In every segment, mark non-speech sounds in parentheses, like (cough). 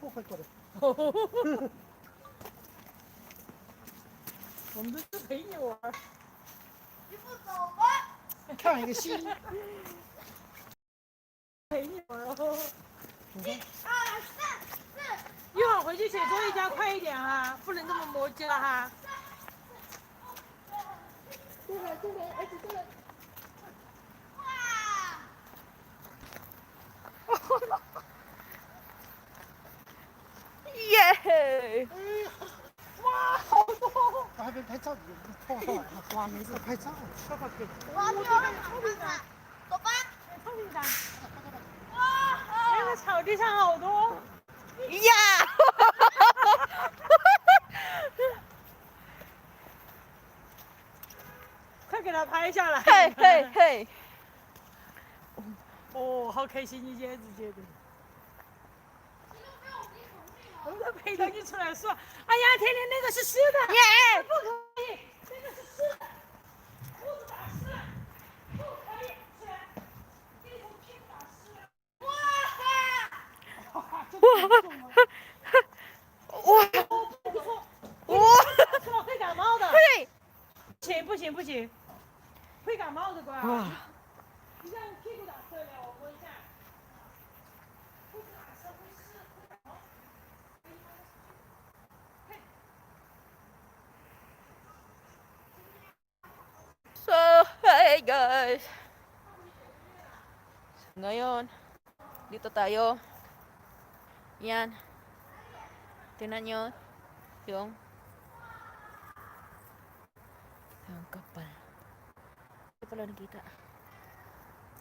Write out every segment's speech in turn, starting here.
不会过的，(laughs) 我们都是陪你玩，你不走吗？看一个心，陪你玩哦。一二三四，一会儿回去写作业加快一点啊，不能这么磨叽了哈。这个，这个，而且这个。哇！哈。哎呀，哇，好多！我还没拍照，你破坏完了。哇，没事，拍照，快快给。我要去我们场看看，走吧。哇！那个草地上好多。呀！快给他拍下来。嘿嘿嘿！哦，好开心，一接直接的。我们的陪着你出来说，哎呀，天天那个是湿的，耶！不可以，那个是湿的，裤子打湿了，不可以出来，这种屁打湿了。哇！哇 hey guys! Ngayon, dito tayo. Yan. Tingnan nyo yung yung kapal. Hindi pala nakita.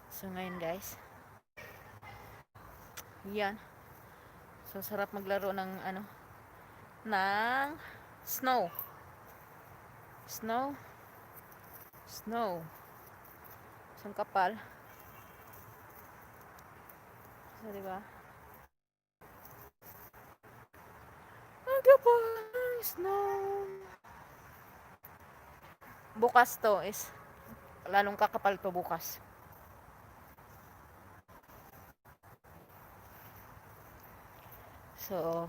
So ngayon guys. Yan. So sarap maglaro ng ano ng snow. Snow. Snow. Isang kapal. So, di ba? Ang kapal ng snow. Bukas to is lalong kakapal to bukas. So,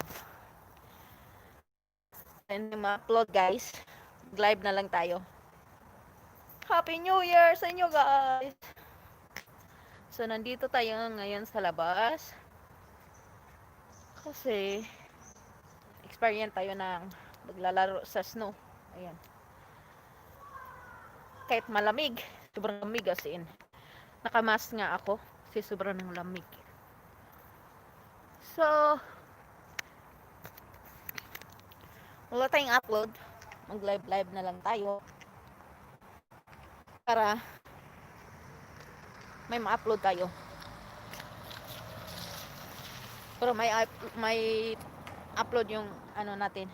and ma-upload guys. Live na lang tayo. Happy New Year sa inyo guys! So, nandito tayo ngayon sa labas. Kasi, experience tayo ng maglalaro sa snow. Ayan. Kahit malamig, sobrang lamig as in. Nakamask nga ako kasi sobrang ng lamig. So, wala tayong upload. Mag-live-live na lang tayo para may ma-upload tayo. Pero may up- may upload yung ano natin.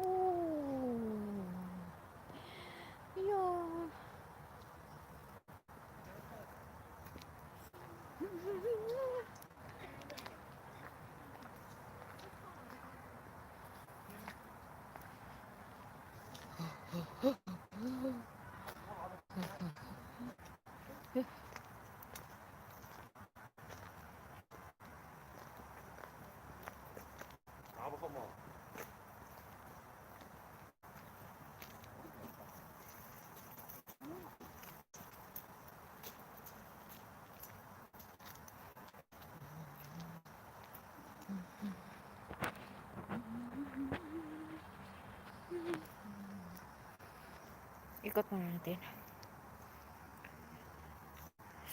Ooh. Yun. Ikot muna natin.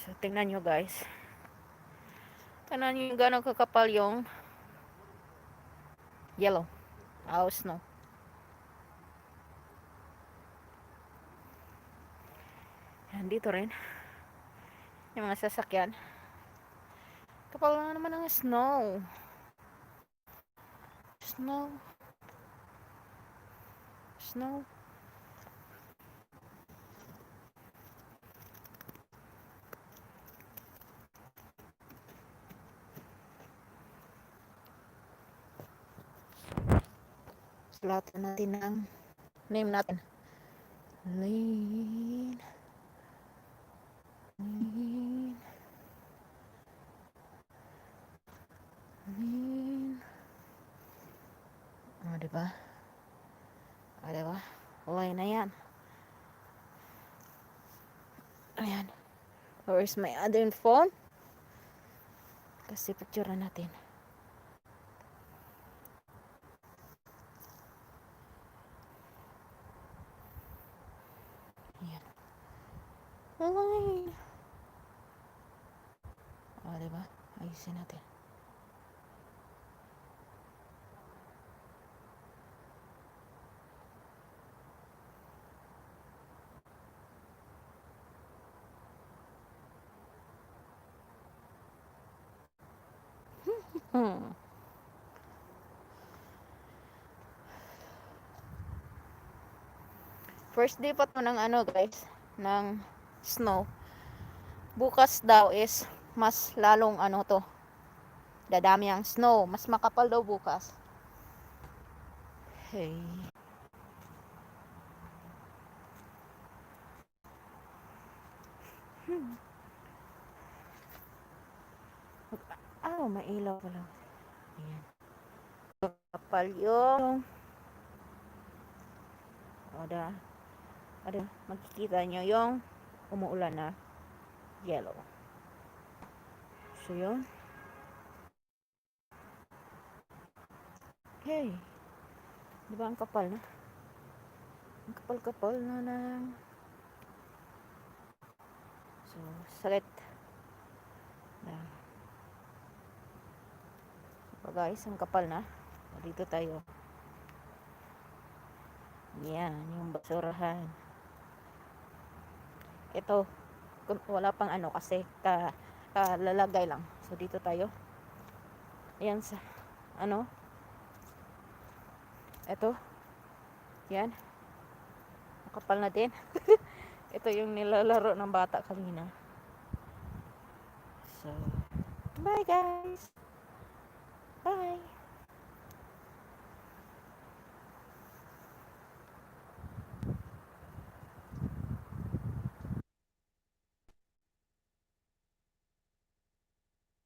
So, tingnan nyo guys. Tingnan nyo gano'ng kakapal yung yellow. Oh, snow. Yan, dito rin. Yung mga sasakyan. Kapal na naman ng snow. Snow. Snow. Sulatan natin ang name natin. Lane. Diba? O, diba? Okay na yan. Ayan. Where's my other phone? Kasi picture natin. Ayan. Ay. O, diba? Ayusin natin. Hmm. First day pa to ng ano guys, ng snow. Bukas daw is mas lalong ano to. Dadami ang snow, mas makapal daw bukas. Hey. Hmm. Ah, may ilaw pa lang. Ayan. Kapal yung Ada. Ada. Makikita nyo yung umuulan na yellow. So, yun. Hey. Di ba ang kapal na? Ang kapal-kapal na na. So, salit. Na. Guys, ang kapal na. Dito tayo. Yan, yung basurahan. Ito, wala pang ano kasi ka, kalalagay lang. So dito tayo. Ayan sa ano? Ito. Yan. Makapal na din. (laughs) Ito yung nilalaro ng bata kanina. So, bye guys.